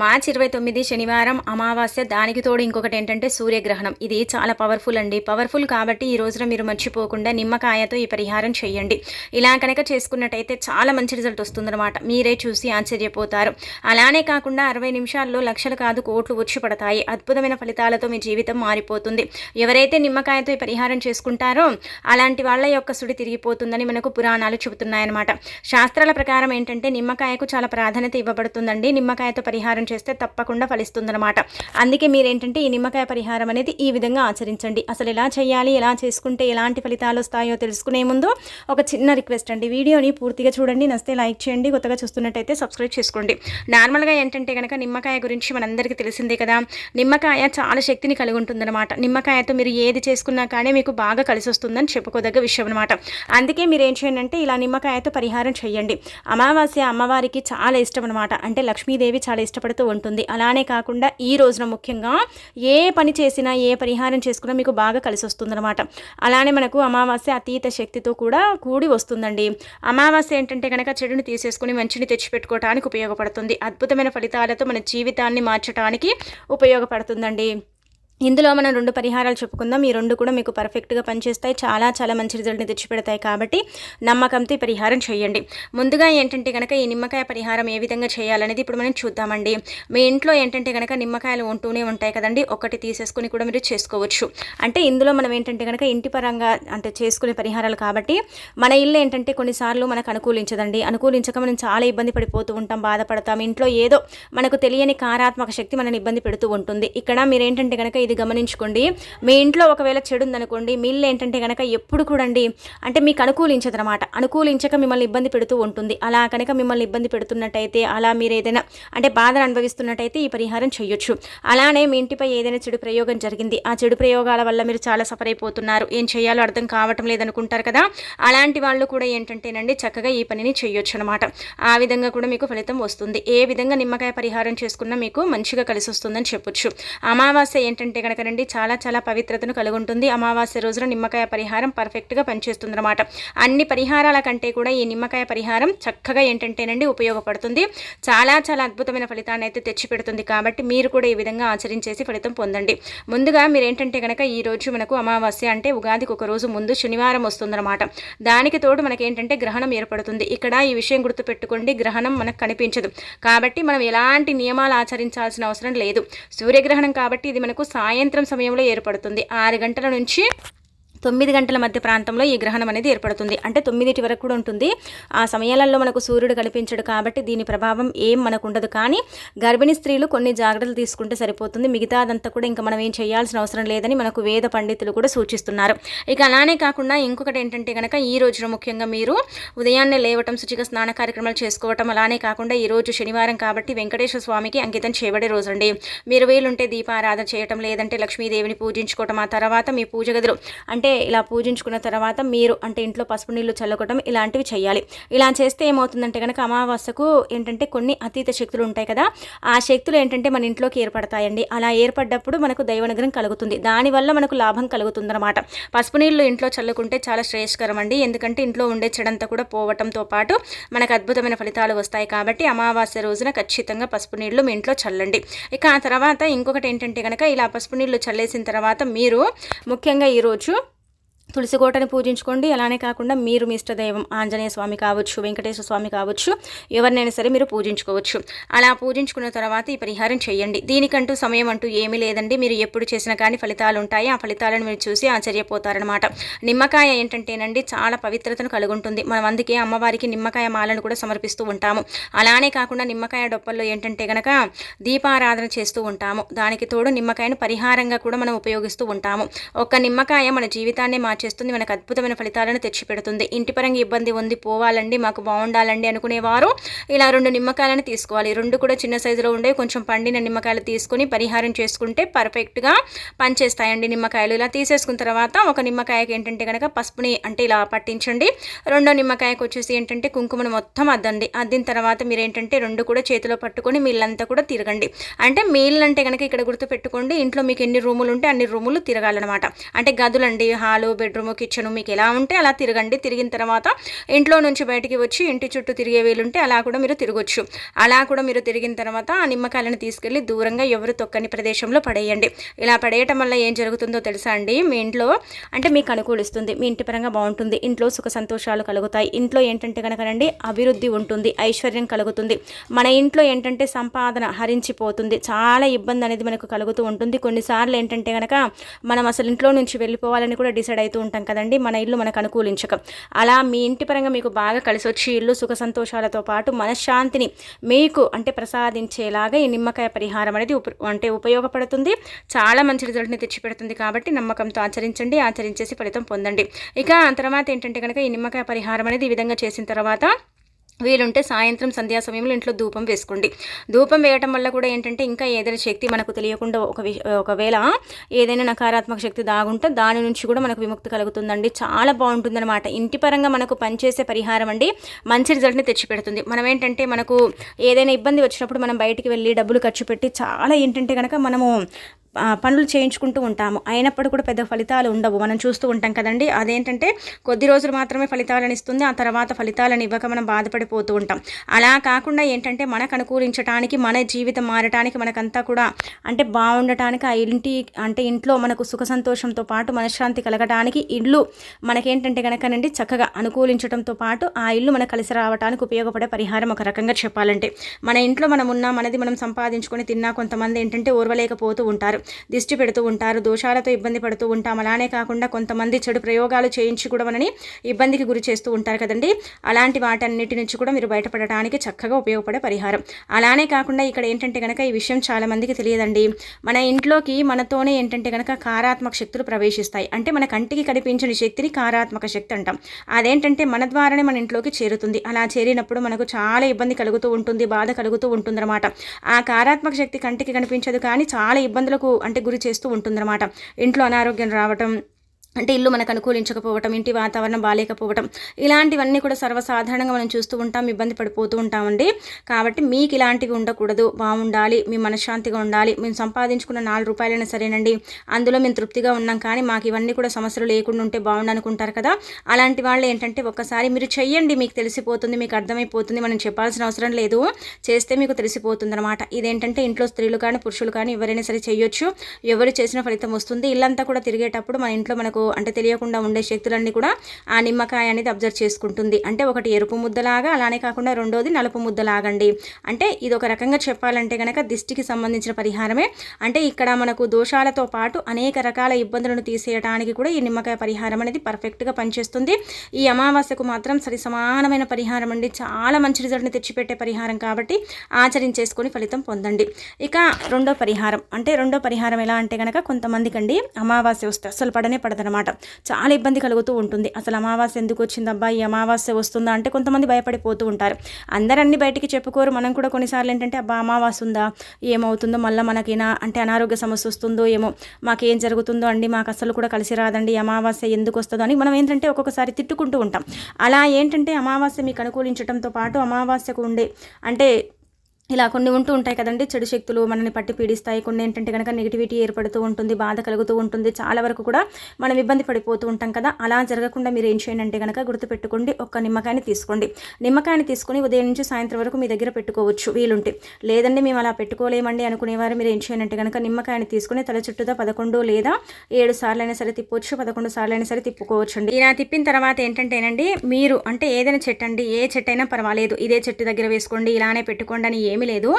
మార్చి ఇరవై తొమ్మిది శనివారం అమావాస్య దానికి తోడు ఇంకొకటి ఏంటంటే సూర్యగ్రహణం. ఇది చాలా పవర్ఫుల్ అండి. పవర్ఫుల్ కాబట్టి ఈ రోజున మీరు మర్చిపోకుండా నిమ్మకాయతో ఈ పరిహారం చేయండి. ఇలా కనుక చేసుకున్నట్టయితే చాలా మంచి రిజల్ట్ వస్తుందన్నమాట. మీరే చూసి ఆశ్చర్యపోతారు. అలానే కాకుండా అరవై నిమిషాల్లో లక్షలు కాదు కోట్లు వచ్చి పడతాయి. అద్భుతమైన ఫలితాలతో మీ జీవితం మారిపోతుంది. ఎవరైతే నిమ్మకాయతో ఈ పరిహారం చేసుకుంటారో అలాంటి వాళ్ళ యొక్క సుడి తిరిగిపోతుందని మనకు పురాణాలు చెబుతున్నాయన్నమాట. శాస్త్రాల ప్రకారం ఏంటంటే నిమ్మకాయకు చాలా ప్రాధాన్యత ఇవ్వబడుతుందండి. నిమ్మకాయతో పరిహారం చేస్తే తప్పకుండా ఫలిస్తుందన్నమాట. అందుకే మీరేంటంటే ఈ నిమ్మకాయ పరిహారం అనేది ఈ విధంగా ఆచరించండి. అసలు ఎలా చేయాలి ఎలా చేసుకుంటే ఎలాంటి ఫలితాలు వస్తాయో తెలుసుకునే ముందు ఒక చిన్న రిక్వెస్ట్ అండి. వీడియోని పూర్తిగా చూడండి నస్తే లైక్ చేయండి కొత్తగా చూస్తున్నట్టయితే సబ్స్క్రైబ్ చేసుకోండి. నార్మల్గా ఏంటంటే కనుక నిమ్మకాయ గురించి మనందరికీ తెలిసిందే కదా. నిమ్మకాయ చాలా శక్తిని కలిగి ఉంటుందన్నమాట నిమ్మకాయతో మీరు ఏది చేసుకున్నా కానీ మీకు బాగా కలిసి వస్తుందని చెప్పుకోదగ్గ విషయం అనమాట అందుకే మీరు ఏం చేయండి అంటే ఇలా నిమ్మకాయతో పరిహారం చేయండి. అమావాస్య అమ్మవారికి చాలా ఇష్టం అనమాట అంటే లక్ష్మీదేవి చాలా ఇష్టపడుతూ ఉంటుంది. అలానే కాకుండా ఈ రోజున ముఖ్యంగా ఏ పని చేసినా ఏ పరిహారం చేసుకున్నా మీకు బాగా కలిసి వస్తుందన్నమాట. అలానే మనకు అమావాస్య అతీత శక్తితో కూడా కూడి వస్తుందండి. అమావాస్య ఏంటంటే కనుక చెడుని తీసేసుకుని మంచిని తెచ్చిపెట్టుకోవడానికి ఉపయోగపడుతుంది. అద్భుతమైన ఫలితాలతో మన జీవితాన్ని మార్చడానికి ఉపయోగపడుతుందండి. ఇందులో మనం రెండు పరిహారాలు చెప్పుకుందాం. ఈ రెండు కూడా మీకు పర్ఫెక్ట్గా పనిచేస్తాయి. చాలా చాలా మంచి రిజల్ట్ని తెచ్చిపెడతాయి కాబట్టి నమ్మకంతో ఈ పరిహారం చేయండి. ముందుగా ఏంటంటే కనుక ఈ నిమ్మకాయ పరిహారం ఏ విధంగా చేయాలనేది ఇప్పుడు మనం చూద్దామండి. మీ ఇంట్లో ఏంటంటే కనుక నిమ్మకాయలు ఉంటూనే ఉంటాయి కదండి. ఒకటి తీసేసుకుని కూడా మీరు చేసుకోవచ్చు. అంటే ఇందులో మనం ఏంటంటే కనుక ఇంటి పరంగా అంటే చేసుకునే పరిహారాలు కాబట్టి మన ఇల్లు ఏంటంటే కొన్నిసార్లు మనకు అనుకూలించదండి. అనుకూలించక మనం చాలా ఇబ్బంది పడిపోతూ ఉంటాం బాధపడతాం. ఇంట్లో ఏదో మనకు తెలియని కారాత్మక శక్తి మనని ఇబ్బంది పెడుతూ ఉంటుంది. ఇక్కడ మీరు ఏంటంటే కనుక ఇది గమనించుకోండి. మీ ఇంట్లో ఒకవేళ చెడు ఉందనుకోండి మీ ఇల్లు ఏంటంటే కనుక ఎప్పుడు కూడండి అంటే మీకు అనుకూలించదనమాట. అనుకూలించక మిమ్మల్ని ఇబ్బంది పెడుతూ ఉంటుంది. అలా కనుక మిమ్మల్ని ఇబ్బంది పెడుతున్నట్టయితే అలా మీరు ఏదైనా అంటే బాధను అనుభవిస్తున్నట్టయితే ఈ పరిహారం చేయొచ్చు. అలానే మీ ఇంటిపై ఏదైనా చెడు ప్రయోగం జరిగింది. ఆ చెడు ప్రయోగాల వల్ల మీరు చాలా సఫర్ అయిపోతున్నారు. ఏం చేయాలో అర్థం కావటం లేదనుకుంటారు కదా. అలాంటి వాళ్ళు కూడా ఏంటంటేనండి చక్కగా ఈ పనిని చేయొచ్చు అనమాట ఆ విధంగా కూడా మీకు ఫలితం వస్తుంది. ఏ విధంగా నిమ్మకాయ పరిహారం చేసుకున్నా మీకు మంచిగా కలిసి వస్తుందని చెప్పొచ్చు. అమావాస్య ఏంటంటే కనుకనండి చాలా చాలా పవిత్రతను కలిగి ఉంటుంది అమావాస్య రోజున నిమ్మకాయ పరిహారం పర్ఫెక్ట్గా పనిచేస్తుంది అనమాట అన్ని పరిహారాల కంటే కూడా ఈ నిమ్మకాయ పరిహారం చక్కగా ఏంటంటేనండి ఉపయోగపడుతుంది. చాలా చాలా అద్భుతమైన ఫలితాన్ని అయితే తెచ్చిపెడుతుంది. కాబట్టి మీరు కూడా ఈ విధంగా ఆచరించేసి ఫలితం పొందండి. ముందుగా మీరు ఏంటంటే కనుక ఈ రోజు మనకు అమావాస్య అంటే ఉగాదికి ఒక రోజు ముందు శనివారం వస్తుందన్నమాట. దానికి తోడు మనకి ఏంటంటే గ్రహణం ఏర్పడుతుంది. ఇక్కడ ఈ విషయం గుర్తుపెట్టుకోండి. గ్రహణం మనకు కనిపించదు. కాబట్టి మనం ఎలాంటి నియమాలు ఆచరించాల్సిన అవసరం లేదు. సూర్యగ్రహణం కాబట్టి ఇది మనకు సాయంత్రం సమయంలో ఏర్పడుతుంది. ఆరు గంటల నుంచి తొమ్మిది గంటల మధ్య ప్రాంతంలో ఈ గ్రహణం అనేది ఏర్పడుతుంది. అంటే తొమ్మిదిటి వరకు కూడా ఉంటుంది. ఆ సమయాలలో మనకు సూర్యుడు కనిపించడు కాబట్టి దీని ప్రభావం ఏం మనకు ఉండదు కానీ గర్భిణీ స్త్రీలు కొన్ని జాగ్రత్తలు తీసుకుంటే సరిపోతుంది. మిగతా అదంతా కూడా ఇంకా మనం ఏం చేయాల్సిన అవసరం లేదని మనకు వేద పండితులు కూడా సూచిస్తున్నారు. ఇక అలానే కాకుండా ఇంకొకటి ఏంటంటే కనుక ఈ రోజున ముఖ్యంగా మీరు ఉదయాన్నే లేవటం శుచిగా స్నాన కార్యక్రమాలు చేసుకోవటం అలానే కాకుండా ఈ రోజు శనివారం కాబట్టి వెంకటేశ్వర స్వామికి అంకితం చేయబడే రోజు అండి మీరు వీలుంటే దీపారాధన చేయటం లేదంటే లక్ష్మీదేవిని పూజించుకోవటం ఆ తర్వాత మీ పూజ గదులు అంటే ఇలా పూజించుకున్న తర్వాత మీరు అంటే ఇంట్లో పసుపు నీళ్ళు చల్లకొట్టడం ఇలాంటివి చేయాలి. ఇలా చేస్తే ఏమవుతుందంటే కనుక అమావాస్యకు ఏంటంటే కొన్ని అతీత శక్తులు ఉంటాయి కదా ఆ శక్తులు ఏంటంటే మన ఇంట్లోకి ఏర్పడతాయండి. అలా ఏర్పడ్డప్పుడు మనకు దైవనుగ్రహం కలుగుతుంది. దానివల్ల మనకు లాభం కలుగుతుందన్నమాట. పసుపు నీళ్ళు ఇంట్లో చల్లుకుంటే చాలా శ్రేయస్కరం అండి ఎందుకంటే ఇంట్లో ఉండే చెడంతా కూడా పోవటంతో పాటు మనకు అద్భుతమైన ఫలితాలు వస్తాయి కాబట్టి అమావాస్య రోజున ఖచ్చితంగా పసుపు నీళ్ళు మీ ఇంట్లో చల్లండి. ఇక ఆ తర్వాత ఇంకొకటి ఏంటంటే కనుక ఇలా పసుపు నీళ్ళు చల్లేసిన తర్వాత మీరు ముఖ్యంగా ఈరోజు తులసి కోటని పూజించుకోండి. అలానే కాకుండా మీరు మీ ఇష్టదైవం ఆంజనేయ స్వామి కావచ్చు వెంకటేశ్వర స్వామి కావచ్చు ఎవరినైనా సరే మీరు పూజించుకోవచ్చు. అలా పూజించుకున్న తర్వాత ఈ పరిహారం చేయండి. దీనికంటూ సమయం అంటూ ఏమీ లేదండి. మీరు ఎప్పుడు చేసినా కానీ ఫలితాలు ఉంటాయి. ఆ ఫలితాలను మీరు చూసి ఆశ్చర్యపోతారనమాట నిమ్మకాయ ఏంటంటేనండి చాలా పవిత్రతను కలుగుంటుంది. మనం అందుకే అమ్మవారికి నిమ్మకాయ మాలను కూడా సమర్పిస్తూ ఉంటాము. అలానే కాకుండా నిమ్మకాయ డొప్పల్లో ఏంటంటే గనక దీపారాధన చేస్తూ ఉంటాము. దానికి తోడు నిమ్మకాయను పరిహారంగా కూడా మనం ఉపయోగిస్తూ ఉంటాము. ఒక్క నిమ్మకాయ మన జీవితాన్ని చేస్తుంది. మనకు అద్భుతమైన ఫలితాలను తెచ్చిపెడుతుంది. ఇంటి పరంగా ఇబ్బంది ఉంది పోవాలండి మాకు బాగుండాలండి అనుకునేవారు ఇలా రెండు నిమ్మకాయలను తీసుకోవాలి. రెండు కూడా చిన్న సైజులో ఉండే కొంచెం పండిన నిమ్మకాయలు తీసుకుని పరిహారం చేసుకుంటే పర్ఫెక్ట్గా పనిచేస్తాయండి నిమ్మకాయలు. ఇలా తీసేసుకున్న తర్వాత ఒక నిమ్మకాయకి ఏంటంటే కనుక పసుపుని అంటే ఇలా పట్టించండి. రెండో నిమ్మకాయకు వచ్చేసి ఏంటంటే కుంకుమను మొత్తం అద్దండి. అద్దిన తర్వాత మీరు ఏంటంటే రెండు కూడా చేతిలో పట్టుకొని మీళ్ళంతా కూడా తిరగండి. అంటే మీళ్ళంటే కనుక ఇక్కడ గుర్తు పెట్టుకోండి ఇంట్లో మీకు ఎన్ని రూములు ఉంటే అన్ని రూములు తిరగాలన్నమాట. అంటే గదులండి హాలు బెడ్రూమ్ కిచెన్ మీకు ఎలా ఉంటే అలా తిరగండి. తిరిగిన తర్వాత ఇంట్లో నుంచి బయటికి వచ్చి ఇంటి చుట్టూ తిరిగే వీలుంటే అలా కూడా మీరు తిరగొచ్చు. అలా కూడా మీరు తిరిగిన తర్వాత ఆ నిమ్మకాయలను తీసుకెళ్ళి దూరంగా ఎవరు తొక్కని ప్రదేశంలో పడేయండి. ఇలా పడేయటం వల్ల ఏం జరుగుతుందో తెలుసా అండి? మీ ఇంట్లో అంటే మీకు అనుకూలిస్తుంది. మీ ఇంటి పరంగా బాగుంటుంది. ఇంట్లో సుఖ సంతోషాలు కలుగుతాయి. ఇంట్లో ఏంటంటే కనుకనండి అభివృద్ధి ఉంటుంది. ఐశ్వర్యం కలుగుతుంది. మన ఇంట్లో ఏంటంటే సంపాదన హరించిపోతుంది. చాలా ఇబ్బంది అనేది మనకు కలుగుతూ ఉంటుంది. కొన్నిసార్లు ఏంటంటే కనుక మనం అసలు ఇంట్లో నుంచి వెళ్ళిపోవాలని కూడా డిసైడ్ అవుతుంది అవుతూ ఉంటాం కదండి మన ఇల్లు మనకు అనుకూలించక. అలా మీ ఇంటి పరంగా మీకు బాగా కలిసి వచ్చి ఇల్లు సుఖ సంతోషాలతో పాటు మనశ్శాంతిని మీకు అంటే ప్రసాదించేలాగా ఈ నిమ్మకాయ పరిహారం అనేది ఉప అంటే ఉపయోగపడుతుంది. చాలా మంచి రిజల్ట్ని తెచ్చిపెడుతుంది కాబట్టి నమ్మకంతో ఆచరించండి ఆచరించేసి ఫలితం పొందండి. ఇక తర్వాత ఏంటంటే కనుక ఈ నిమ్మకాయ పరిహారం అనేది ఈ విధంగా చేసిన తర్వాత వీలుంటే సాయంత్రం సంధ్యా సమయంలో ఇంట్లో ధూపం వేసుకోండి. ధూపం వేయటం వల్ల కూడా ఏంటంటే ఇంకా ఏదైనా శక్తి మనకు తెలియకుండా ఒక ఒకవేళ ఏదైనా నకారాత్మక శక్తి దాగుంటే దాని నుంచి కూడా మనకు విముక్తి కలుగుతుందండి. చాలా బాగుంటుందన్నమాట. ఇంటి పరంగా మనకు పనిచేసే పరిహారం అండి మంచి రిజల్ట్ని తెచ్చిపెడుతుంది. మనం ఏంటంటే మనకు ఏదైనా ఇబ్బంది వచ్చినప్పుడు మనం బయటికి వెళ్ళి డబ్బులు ఖర్చు పెట్టి చాలా ఏంటంటే కనుక మనము పనులు చేయించుకుంటూ ఉంటాము. అయినప్పుడు కూడా పెద్ద ఫలితాలు ఉండవు. మనం చూస్తూ ఉంటాం కదండి. అదేంటంటే కొద్ది రోజులు మాత్రమే ఫలితాలను ఇస్తుంది. ఆ తర్వాత ఫలితాలను ఇవ్వక మనం బాధపడిపోతూ ఉంటాం. అలా కాకుండా ఏంటంటే మనకు అనుకూలించడానికి మన జీవితం మారటానికి మనకంతా కూడా అంటే బాగుండటానికి ఆ ఇంటి అంటే ఇంట్లో మనకు సుఖ సంతోషంతో పాటు మనశ్శాంతి కలగటానికి ఇల్లు మనకేంటంటే కనుకనండి చక్కగా అనుకూలించడంతో పాటు ఆ ఇల్లు మనకు కలిసి రావడానికి ఉపయోగపడే పరిహారం ఒక రకంగా చెప్పాలంటే. మన ఇంట్లో మనం ఉన్నా మనది మనం సంపాదించుకొని తిన్నా కొంతమంది ఏంటంటే ఓర్వలేకపోతూ ఉంటారు. దిష్టి పెడుతూ ఉంటారు దోషాలతో ఇబ్బంది పడుతూ ఉంటాం. అలానే కాకుండా కొంతమంది చెడు ప్రయోగాలు చేయించి కూడా మనని ఇబ్బందికి గురి చేస్తూ ఉంటారు కదండి. అలాంటి వాటన్నిటి నుంచి కూడా మీరు బయటపడటానికి చక్కగా ఉపయోగపడే పరిహారం. అలానే కాకుండా ఇక్కడ ఏంటంటే కనుక ఈ విషయం చాలా మందికి తెలియదండి. మన ఇంట్లోకి మనతోనే ఏంటంటే కనుక కారాత్మక శక్తులు ప్రవేశిస్తాయి. అంటే మన కంటికి కనిపించని శక్తిని కారాత్మక శక్తి అంటాం. అదేంటంటే మన ద్వారానే మన ఇంట్లోకి చేరుతుంది. అలా చేరినప్పుడు మనకు చాలా ఇబ్బంది కలుగుతూ ఉంటుంది బాధ కలుగుతూ ఉంటుందన్నమాట. ఆ కారాత్మక శక్తి కంటికి కనిపించదు కానీ చాలా ఇబ్బందులకు అంటే గురి చేస్తూ ఉంటుందన్నమాట. ఇంట్లో అనారోగ్యం రావటం అంటే ఇల్లు మనకు అనుకూలించకపోవటం ఇంటి వాతావరణం బాగాలేకపోవటం ఇలాంటివన్నీ కూడా సర్వసాధారణంగా మనం చూస్తూ ఉంటాం ఇబ్బంది పడిపోతూ ఉంటామండి. కాబట్టి మీకు ఇలాంటివి ఉండకూడదు. బాగుండాలి మీ మనశ్శాంతిగా ఉండాలి మేము సంపాదించుకున్న నాలుగు రూపాయలైనా సరేనండి అందులో మేము తృప్తిగా ఉన్నాం కానీ మాకు ఇవన్నీ కూడా సమస్యలు లేకుండా ఉంటే బాగుండనుకుంటారు కదా. అలాంటి వాళ్ళు ఏంటంటే ఒక్కసారి మీరు చెయ్యండి మీకు తెలిసిపోతుంది మీకు అర్థమైపోతుంది మనం చెప్పాల్సిన అవసరం లేదు. చేస్తే మీకు తెలిసిపోతుంది అనమాట ఇదేంటంటే ఇంట్లో స్త్రీలు కానీ పురుషులు కానీ ఎవరైనా సరే చేయొచ్చు ఎవరు చేసిన ఫలితం వస్తుంది. ఇల్లంతా కూడా తిరిగేటప్పుడు మన ఇంట్లో మనకు అంటే తెలియకుండా ఉండే శక్తులన్నీ కూడా ఆ నిమ్మకాయ అనేది అబ్జర్వ్ చేసుకుంటుంది. అంటే ఒకటి ఎరుపు ముద్దలాగా అలానే కాకుండా రెండోది నలుపు ముద్దలాగండి. అంటే ఇది ఒక రకంగా చెప్పాలంటే కనుక దిష్టికి సంబంధించిన పరిహారమే. అంటే ఇక్కడ మనకు దోషాలతో పాటు అనేక రకాల ఇబ్బందులను తీసేయడానికి కూడా ఈ నిమ్మకాయ పరిహారం అనేది పర్ఫెక్ట్గా పనిచేస్తుంది. ఈ అమావాస్యకు మాత్రం సరి సమానమైన పరిహారం అండి. చాలా మంచి రిజల్ట్ని తెచ్చిపెట్టే పరిహారం కాబట్టి ఆచరించేసుకొని ఫలితం పొందండి. ఇక రెండో పరిహారం. అంటే రెండో పరిహారం ఎలా అంటే కనుక కొంతమందికి అండి అమావాస్య వస్తే అసలు పడనే పడదనమాట. అనమాట చాలా ఇబ్బంది కలుగుతూ ఉంటుంది. అసలు అమావాస్య ఎందుకు వచ్చిందబ్బా? ఈ అమావాస్య వస్తుందా? అంటే కొంతమంది భయపడిపోతూ ఉంటారు. అందరన్నీ బయటికి చెప్పుకోరు. మనం కూడా కొన్నిసార్లు ఏంటంటే అబ్బా అమావాస్య ఉందా? ఏమవుతుందో? మళ్ళీ మనకినా అంటే అనారోగ్య సమస్య వస్తుందో ఏమో. మాకేం జరుగుతుందో అండి? మాకు అసలు కూడా కలిసి రాదండి. అమావాస్య ఎందుకు వస్తుందో అని మనం ఏంటంటే ఒక్కొక్కసారి తిట్టుకుంటూ ఉంటాం. అలా ఏంటంటే అమావాస్య మీకు అనుకూలించడంతో పాటు అమావాస్యకు ఉండే అంటే ఇలా కొన్ని ఉంటూ ఉంటాయి కదండి. చెడు శక్తులు మనల్ని పట్టి పీడిస్తాయి. కొన్ని ఏంటంటే కనుక నెగిటివిటీ ఏర్పడుతూ ఉంటుంది బాధ కలుగుతూ ఉంటుంది. చాలా వరకు కూడా మనం ఇబ్బంది పడిపోతూ ఉంటాం కదా. అలా జరగకుండా మీరు ఏం చేయండి అంటే కనుక గుర్తుపెట్టుకోండి. ఒక్క నిమ్మకాయని తీసుకోండి. నిమ్మకాయని తీసుకుని ఉదయం నుంచి సాయంత్రం వరకు మీ దగ్గర పెట్టుకోవచ్చు వీలుంటే. లేదండి మేము అలా పెట్టుకోలేమండి అనుకునేవారు. మీరు ఏం చేయండి అంటే కనుక నిమ్మకాయని తీసుకుని తల చుట్టూతో పదకొండు లేదా ఏడు సార్లు అయినా సరే తిప్పవచ్చు పదకొండు సార్లు అయినా సరే తిప్పుకోవచ్చు అండి ఇలా తిప్పిన తర్వాత ఏంటంటేనండి మీరు అంటే ఏదైనా చెట్టు అండి. ఏ చెట్టు అయినా పర్వాలేదు. ఇదే చెట్టు దగ్గర వేసుకోండి. ఇలానే పెట్టుకోండి అని ఏమీ లేదు.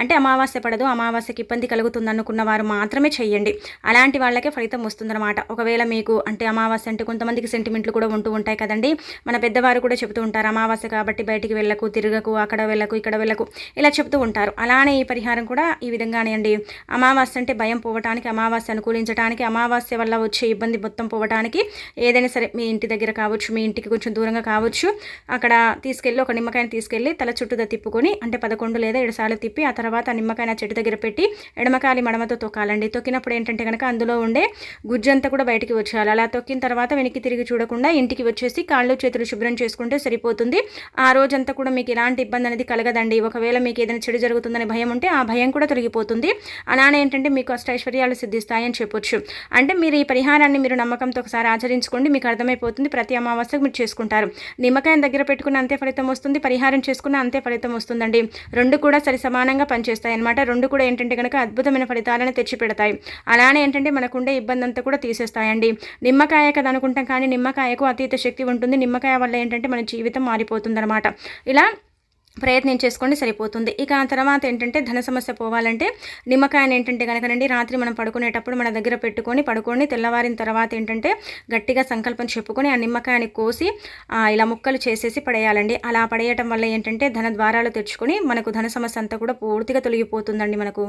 అంటే అమావాస్య పడదు అమావాస్యకి ఇబ్బంది కలుగుతుంది అనుకున్న వారు మాత్రమే చెయ్యండి. అలాంటి వాళ్ళకే ఫలితం వస్తుందన్నమాట. ఒకవేళ మీకు అంటే అమావాస్య అంటే కొంతమందికి సెంటిమెంట్లు కూడా ఉంటూ ఉంటాయి కదండి. మన పెద్దవారు కూడా చెబుతూ ఉంటారు అమావాస్య కాబట్టి బయటికి వెళ్ళకు తిరగకు అక్కడ వెళ్ళకు ఇక్కడ వెళ్ళకు ఇలా చెప్తూ ఉంటారు. అలానే ఈ పరిహారం కూడా ఈ విధంగానే అండి. అమావాస్య అంటే భయం పోవటానికి అమావాస్య అనుకూలించడానికి అమావాస్య వల్ల వచ్చే ఇబ్బంది మొత్తం పోవటానికి ఏదైనా సరే మీ ఇంటి దగ్గర కావచ్చు మీ ఇంటికి కొంచెం దూరంగా కావచ్చు అక్కడ తీసుకెళ్ళి ఒక నిమ్మకాయని తీసుకెళ్ళి తల చుట్టూ తిప్పుకొని అంటే పదకొండు లేదా ఏడు సార్లు తిప్పి ఆ తర్వాత నిమ్మకాయ చెట్టు దగ్గర పెట్టి ఎడమకాలి మడమతో తొక్కాలండి. తొక్కినప్పుడు ఏంటంటే కనుక అందులో ఉండే గుజ్జంతా కూడా బయటికి వచ్చేయాలి. అలా తొక్కిన తర్వాత వెనక్కి తిరిగి చూడకుండా ఇంటికి వచ్చేసి కాళ్ళు చేతులు శుభ్రం చేసుకుంటే సరిపోతుంది. ఆ రోజంతా కూడా మీకు ఎలాంటి ఇబ్బంది అనేది కలగదండి. ఒకవేళ మీకు ఏదైనా చెడు జరుగుతుందని భయం ఉంటే ఆ భయం కూడా తొలగిపోతుంది. అలానే ఏంటంటే మీకు అష్టైశ్వర్యాలు సిద్ధిస్తాయని చెప్పొచ్చు. అంటే మీరు ఈ పరిహారాన్ని మీరు నమ్మకంతో ఒకసారి ఆచరించుకోండి. మీకు అర్థమైపోతుంది. ప్రతి అమావాస్యకు మీరు చేసుకుంటారు. నిమ్మకాయ దగ్గర పెట్టుకున్న అంతే ఫలితం వస్తుంది. పరిహారం చేసుకున్న అంతే ఫలితం వస్తుందండి. రెండు కూడా సరి సమానంగా పనిచేస్తాయి అనమాట రెండు కూడా ఏంటంటే కనుక అద్భుతమైన ఫలితాలను తెచ్చిపెడతాయి. అలానే ఏంటంటే మనకుండే ఇబ్బంది అంతా కూడా తీసేస్తాయండి. నిమ్మకాయ కదా అనుకుంటాం కానీ నిమ్మకాయకు అతీత శక్తి ఉంటుంది. నిమ్మకాయ వల్ల ఏంటంటే మన జీవితం మారిపోతుందనమాట ఇలా ప్రయత్నం చేసుకోండి సరిపోతుంది. ఇక ఆ తర్వాత ఏంటంటే ధన సమస్య పోవాలంటే నిమ్మకాయని ఏంటంటే కనుకనండి రాత్రి మనం పడుకునేటప్పుడు మన దగ్గర పెట్టుకొని పడుకొని తెల్లవారిన తర్వాత ఏంటంటే గట్టిగా సంకల్పం చెప్పుకొని ఆ నిమ్మకాయని కోసి ఇలా ముక్కలు చేసేసి పడేయాలండి. అలా పడేయటం వల్ల ఏంటంటే ధన ద్వారాలు తెచ్చుకొని మనకు ధన సమస్య అంతా కూడా పూర్తిగా తొలగిపోతుందండి మనకు.